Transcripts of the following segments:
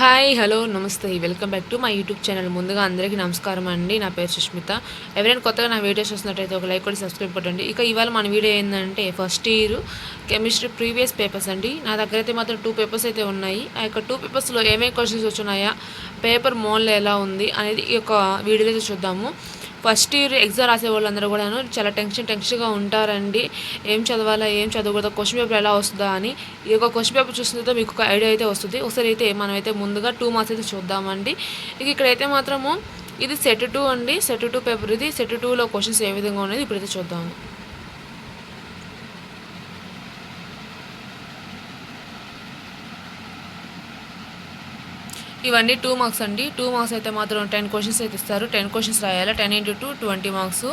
Hi hello నమస్తే. Welcome back to my YouTube channel ముందుగా అందరికీ నమస్కారం అండి. నా పేరు సుష్మిత. ఎవరైనా కొత్తగా నా వీడియోస్ చూస్తున్నట్టయితే ఒక లైక్ కూడా సబ్స్క్రైబ్ కొట్టండి. ఇక ఇవాళ మన వీడియో ఏంటంటే first year chemistry previous papers అండి. నా దగ్గర అయితే మాత్రం టూ పేపర్స్ అయితే ఉన్నాయి. ఆ యొక్క టూ పేపర్స్లో ఏమేమి క్వశ్చన్స్ వచ్చినాయా పేపర్ మోన్లో ఎలా ఉంది అనేది ఈ యొక్క వీడియోలో అయితే చూద్దాము. ఫస్ట్ ఇయర్ ఎగ్జామ్ రాసే వాళ్ళందరూ కూడాను చాలా టెన్షన్ టెన్షన్గా ఉంటారండి. ఏం చదవాలా ఏం చదవకూడదు క్వశ్చన్ పేపర్ ఎలా వస్తుందా అని. ఈ యొక్క క్వశ్చన్ పేపర్ చూసినతో మీకు ఒక ఐడియా అయితే వస్తుంది. ఒకసారి అయితే మనమైతే ముందుగా టూ మార్క్స్ అయితే చూద్దామండి. ఇక ఇక్కడైతే మాత్రము ఇది సెట్ టూ అండి. సెట్ టూ పేపర్ ఇది. సెట్ టూలో క్వశ్చన్స్ ఏ విధంగా ఉన్నది ఇప్పుడైతే చూద్దాము. ఇవన్నీ టూ మార్క్స్ అండి. టూ మార్క్స్ అయితే మాత్రం టెన్ క్వశ్చన్స్ అయితే ఇస్తారు. టెన్ క్వశ్చన్స్ రాయాలి? Ten into two twenty marks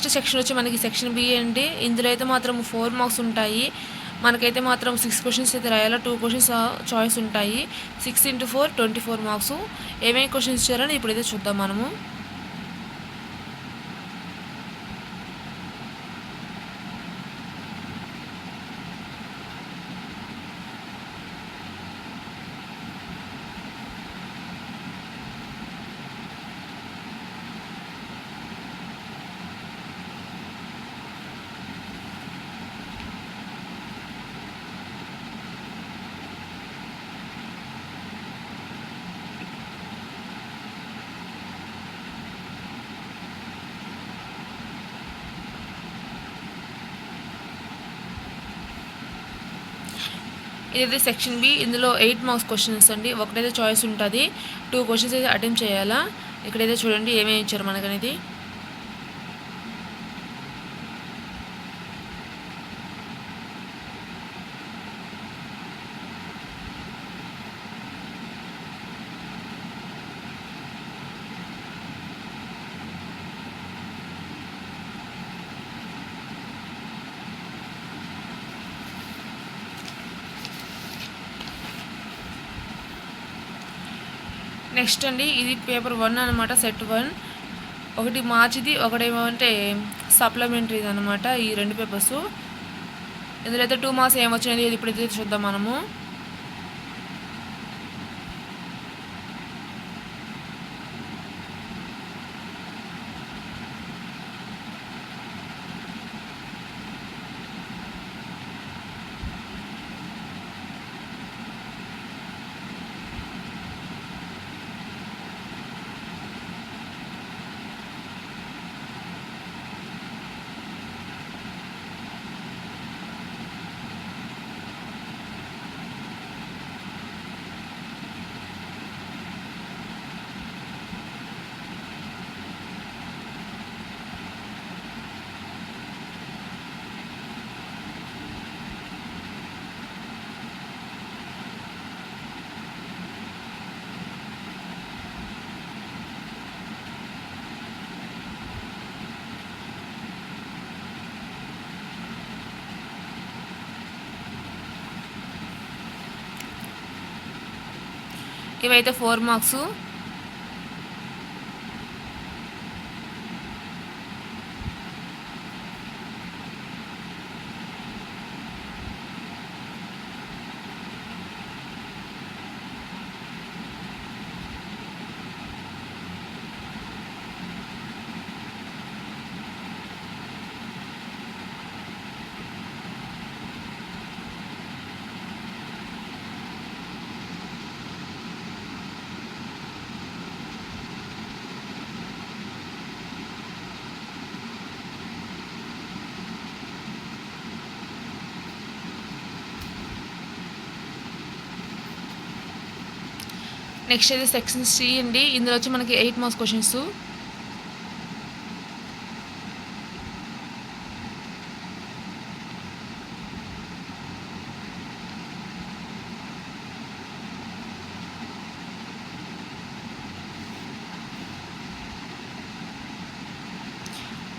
next section వచ్చి మనకి సెక్షన్ బి అండి. ఇందులో అయితే మాత్రం ఫోర్ మార్క్స్ ఉంటాయి. మనకైతే మాత్రం సిక్స్ క్వశ్చన్స్ అయితే రాయాలా? టూ క్వశ్చన్స్ చాయిస్ ఉంటాయి. Six into four twenty four marks. ఏమేమి క్వశ్చన్స్ ఇచ్చారని ఇప్పుడైతే చూద్దాం మనము. ఇదైతే సెక్షన్ బి ఇందులో ఎయిట్ మార్క్స్ క్వశ్చన్స్ అండి. ఒకటైతే చాయిస్ ఉంటుంది. టూ క్వశ్చన్స్ అయితే అటెంప్ట్ చేయాలా? ఇక్కడైతే చూడండి ఏమేమి ఇచ్చారు మనకనేది. నెక్స్ట్ అండి ఇది పేపర్ వన్ అనమాట సెట్ వన్. ఒకటి మార్చిది ఒకటేమో అంటే సప్లిమెంటరీది అనమాట ఈ రెండు పేపర్స్. ఇందులో అయితే టూ మార్క్స్ ఏమొచ్చినది ఇది ఇప్పుడైతే చూద్దాం మనము. ఇవైతే ఫోర్ మార్క్స్. నెక్స్ట్ అయితే సెక్షన్ సి అండి ఇందులో వచ్చి మనకి ఎయిట్ మార్క్స్ క్వశ్చన్స్.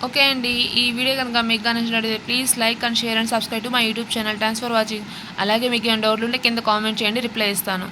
ఓకే అండి ఈ వీడియో కనుక మీకు నచ్చినట్లయితే please like and share and subscribe to my YouTube channel. Thanks for watching అలాగే మీకు ఏమైనా డౌట్లు ఉంటే కింద కామెంట్ చేయండి రిప్లై ఇస్తాను.